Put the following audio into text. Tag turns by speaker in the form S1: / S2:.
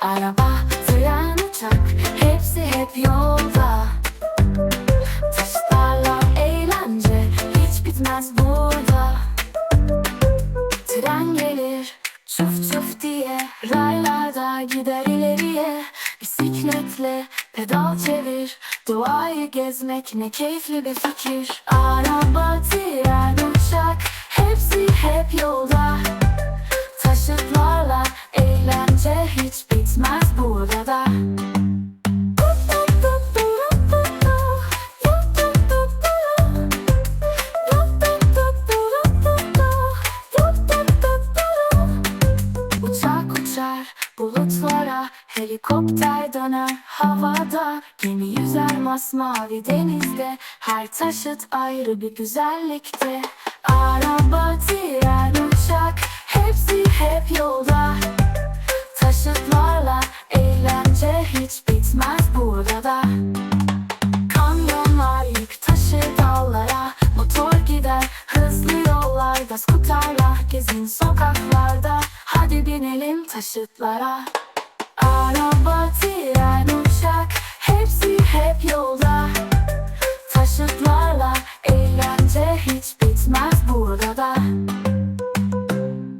S1: Araba, fren, uçak Hepsi hep yolda. Taşlarla eğlence Hiç bitmez burada. Tren gelir Çuf çuf diye Raylarda gider ileriye. Bisikletle pedal çevir Doğayı gezmek ne keyifli bir fikir. Araba, tren, uçak Hepsi hep yolda. Taşıtlarla eğlence hiç burada Uçak uçar bulutlara Helikopter döner havada. Gemi yüzer masmavi denizde Her taşıt ayrı bir güzellikte. Araba, tren, Pegas kutarla gezin sokaklarda. Hadi binelim taşıtlara. Araba, tren, uçak Hepsi hep yolda. Taşıtlarla eğlence hiç bitmez burada da.